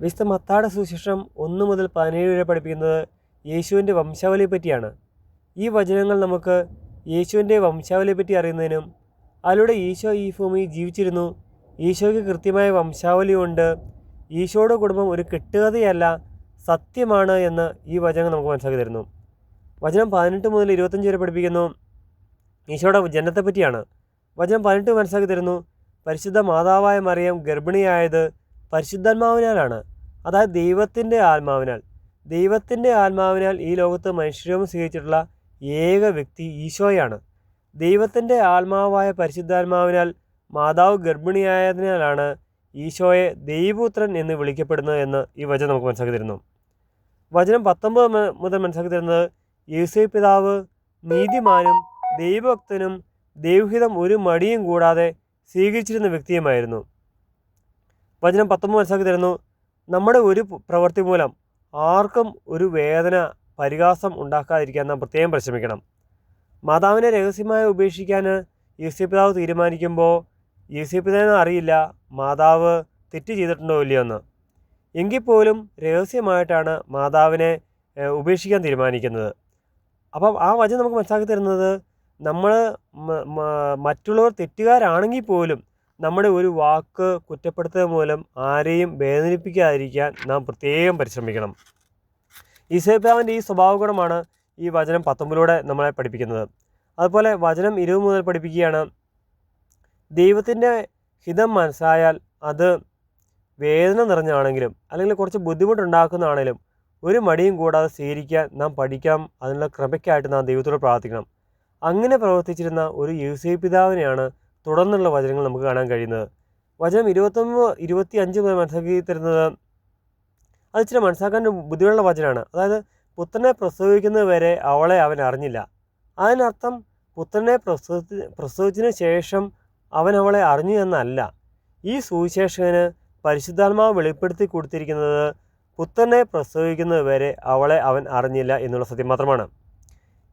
വിശുദ്ധ മത്താട സുശേഷം ഒന്ന് മുതൽ പതിനേഴ് വരെ പഠിപ്പിക്കുന്നത് യേശുവിന്റെ വംശാവലിയെ പറ്റിയാണ്. ഈ വചനങ്ങൾ നമുക്ക് യേശുവിന്റെ വംശാവലിയെ പറ്റി അറിയുന്നതിനും അതിലൂടെ ഈശോ ഈ ഭൂമിയിൽ ജീവിച്ചിരുന്നു. ഈശോയ്ക്ക് കൃത്യമായ വംശാവലിയുണ്ട് ഈശോയുടെ കുടുംബം ഒരു കെട്ടുകഥയല്ല സത്യമാണ് എന്ന് ഈ വചനം നമുക്ക് മനസ്സിലാക്കി തരുന്നു. വചനം പതിനെട്ട് മുതൽ ഇരുപത്തഞ്ച് വരെ പഠിപ്പിക്കുന്നു. ഈശോയുടെ ജനത്തെ പറ്റിയാണ്. വചനം പതിനെട്ട് മനസ്സിലാക്കി തരുന്നു. പരിശുദ്ധ മാതാവായ മറിയം ഗർഭിണിയായത് പരിശുദ്ധാത്മാവിനാലാണ്. അതായത് ദൈവത്തിന്റെ ആത്മാവിനാൽ. ദൈവത്തിന്റെ ആത്മാവിനാൽ ഈ ലോകത്ത് മനുഷ്യരൂപം സ്വീകരിച്ചിട്ടുള്ള ഏക വ്യക്തി ഈശോയാണ്. ദൈവത്തിന്റെ ആത്മാവായ പരിശുദ്ധാത്മാവിനാൽ മാതാവ് ഗർഭിണിയായതിനാലാണ് ഈശോയെ ദൈവപുത്രൻ എന്ന് വിളിക്കപ്പെടുന്നത് എന്ന് ഈ വചനം നമുക്ക് മനസ്സിലാക്കി തരുന്നു. വചനം പത്തൊമ്പത് മുതൽ മനസ്സിലാക്കി തരുന്നത് യേശു പിതാവ് നീതിമാനും ദൈവഭക്തനും ദൈവഹിതം ഒരു മടിയും കൂടാതെ സ്വീകരിച്ചിരുന്ന വ്യക്തിയുമായിരുന്നു. വചനം പത്തൊമ്പത് മനസ്സിലാക്കി തരുന്നു. നമ്മുടെ ഒരു പ്രവൃത്തി മൂലം ആർക്കും ഒരു വേദന പരിഹാസം ഉണ്ടാക്കാതിരിക്കാൻ നാം പ്രത്യേകം പരിശ്രമിക്കണം. മാതാവിനെ രഹസ്യമായി ഉപേക്ഷിക്കാൻ യേശു പിതാവ് തീരുമാനിക്കുമ്പോൾ യേശു പിതാവിന് അറിയില്ല മാതാവ് തെറ്റ് ചെയ്തിട്ടുണ്ടോ ഇല്ലയോ എന്ന്. എങ്കിൽ പോലും രഹസ്യമായിട്ടാണ് മാതാവിനെ ഉപേക്ഷിക്കാൻ തീരുമാനിക്കുന്നത്. അപ്പം ആ വചനം നമുക്ക് മനസ്സിലാക്കി തരുന്നത് നമ്മൾ മറ്റുള്ളവർ തെറ്റുകാരാണെങ്കിൽ പോലും നമ്മുടെ ഒരു വാക്ക് കുറ്റപ്പെടുത്തുക മൂലം ആരെയും വേദനിപ്പിക്കാതിരിക്കാൻ നാം പ്രത്യേകം പരിശ്രമിക്കണം. ഈസേപ്പിതാവിന്റെ ഈ സ്വഭാവഗുണമാണ് ഈ വചനം പത്തൊമ്പതിലൂടെ നമ്മളെ പഠിപ്പിക്കുന്നത്. അതുപോലെ വചനം ഇരുപത് മുതൽ പഠിപ്പിക്കുകയാണ് ദൈവത്തിന്റെ ഹിതം മനസ്സായാൽ അത് വേദന നിറഞ്ഞാണെങ്കിലും അല്ലെങ്കിൽ കുറച്ച് ബുദ്ധിമുട്ടുണ്ടാക്കുന്നതാണെങ്കിലും ഒരു മടിയും കൂടാതെ സ്വീകരിക്കാൻ നാം പഠിക്കാം അതിനുള്ള ക്രമയ്ക്കായിട്ട് നാം ദൈവത്തോട് പ്രാർത്ഥിക്കണം. അങ്ങനെ പ്രവർത്തിച്ചിരുന്ന ഒരു യൂസേ പിതാവിനെയാണ് തുടർന്നുള്ള വചനങ്ങൾ നമുക്ക് കാണാൻ കഴിയുന്നത്. വചനം ഇരുപത്തൊന്ന് ഇരുപത്തി അഞ്ച് മുതൽ മനസ്സിലാക്കി തരുന്നത് അത് ഇച്ചിരി മനസ്സിലാക്കാൻ ഒരു ബുദ്ധിമുട്ടുള്ള വചനമാണ്. അതായത് പുത്രനെ പ്രസവിക്കുന്നത് വരെ അവളെ അവൻ അറിഞ്ഞില്ല. അതിനർത്ഥം പുത്രനെ പ്രസവത്തി പ്രസവിച്ചതിന് ശേഷം അവൻ അവളെ അറിഞ്ഞു എന്നല്ല. ഈ സുവിശേഷകന് പരിശുദ്ധാത്മാവ് വെളിപ്പെടുത്തി കൊടുത്തിരിക്കുന്നത് പുത്രനെ പ്രസവിക്കുന്നത് വരെ അവളെ അവൻ അറിഞ്ഞില്ല എന്നുള്ള സത്യം മാത്രമാണ്.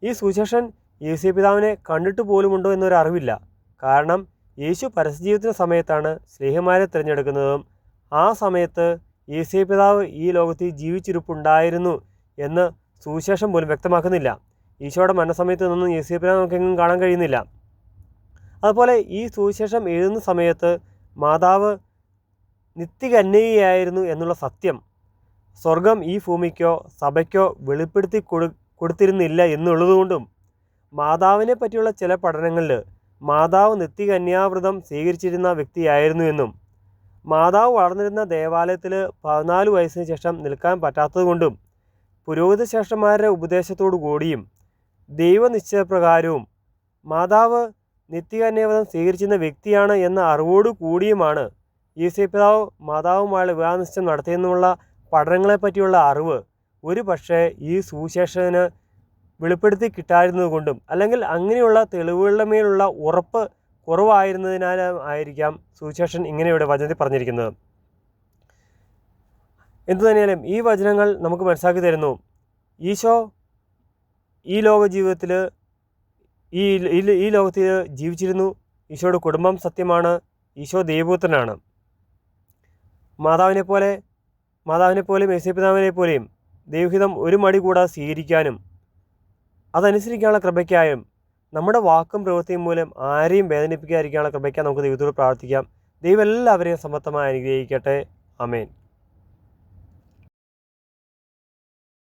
ഈ സുവിശേഷൻ യേശു പിതാവിനെ കണ്ടിട്ട് പോലുമുണ്ടോ എന്നൊരു അറിവില്ല. കാരണം യേശു പരസ്യജീവിതത്തിന്റെ സമയത്താണ് സ്നേഹമാരെ തിരഞ്ഞെടുക്കുന്നതും ആ സമയത്ത് യേശു പിതാവ് ഈ ലോകത്തിൽ ജീവിച്ചിരിപ്പുണ്ടായിരുന്നു എന്ന് സുവിശേഷം പോലും വ്യക്തമാക്കുന്നില്ല. ഈശോയുടെ മരണസമയത്ത് നിന്നും യേശു പിതാവ് നമുക്കെങ്ങും കാണാൻ കഴിയുന്നില്ല. അതുപോലെ ഈ സുവിശേഷം എഴുതുന്ന സമയത്ത് മാതാവ് നിത്യകന്യകയായിരുന്നു എന്നുള്ള സത്യം സ്വർഗം ഈ ഭൂമിക്കോ സഭയ്ക്കോ വെളിപ്പെടുത്തി കൊടു കൊടുത്തിരുന്നില്ല എന്നുള്ളതുകൊണ്ടും മാതാവിനെ പറ്റിയുള്ള ചില പഠനങ്ങളിൽ മാതാവ് നിത്യകന്യാവ്രതം സ്വീകരിച്ചിരുന്ന വ്യക്തിയായിരുന്നു എന്നും മാതാവ് വളർന്നിരുന്ന ദേവാലയത്തിൽ പതിനാല് വയസ്സിന് ശേഷം നിൽക്കാൻ പറ്റാത്തതുകൊണ്ടും പുരോഹിത ശ്രേഷ്ഠന്മാരുടെ ഉപദേശത്തോടു കൂടിയും ദൈവനിശ്ചയപ്രകാരവും മാതാവ് നിത്യകന്യാവ്രതം സ്വീകരിച്ചിരുന്ന വ്യക്തിയാണ് എന്ന അറിവോടു കൂടിയുമാണ് ഈസേ പിതാവ് മാതാവുമായുള്ള വിവാഹനിശ്ചയം നടത്തിയെന്നുള്ള പഠനങ്ങളെപ്പറ്റിയുള്ള അറിവ്. ഒരു പക്ഷേ ഈ സുവിശേഷന് വെളിപ്പെടുത്തി കിട്ടാതിരുന്നതുകൊണ്ടും അല്ലെങ്കിൽ അങ്ങനെയുള്ള തെളിവുകളുടെ മേലുള്ള ഉറപ്പ് കുറവായിരുന്നതിനാലും ആയിരിക്കാം സുവിശേഷൻ ഇങ്ങനെ ഇവിടെ വചനത്തിൽ പറഞ്ഞിരിക്കുന്നത്. എന്തു തന്നെയാലും ഈ വചനങ്ങൾ നമുക്ക് മനസ്സിലാക്കി തരുന്നു. ഈശോ ഈ ലോക ജീവിതത്തിൽ ഈ- ഈ ലോകത്തിൽ ജീവിച്ചിരുന്നു. ഈശോയുടെ കുടുംബം സത്യമാണ്. ഈശോ ദൈവപുത്രനാണ്. മാതാവിനെ പോലെ മാതാവിനെ പോലെയും യേശുപിതാവിനെ പോലെയും ദൈവഹിതം ഒരു മടി കൂടാതെ സ്വീകരിക്കാനും അതനുസരിക്കാനുള്ള കൃപയ്ക്കായും നമ്മുടെ വാക്കും പ്രവൃത്തിയും മൂലം ആരെയും വേദനിപ്പിക്കാതിരിക്കാനുള്ള കൃപയ്ക്കായി നമുക്ക് ദൈവത്തോട് പ്രാർത്ഥിക്കാം. ദൈവം എല്ലാവരെയും സമർത്ഥമായി അനുഗ്രഹിക്കട്ടെ. അമേൻ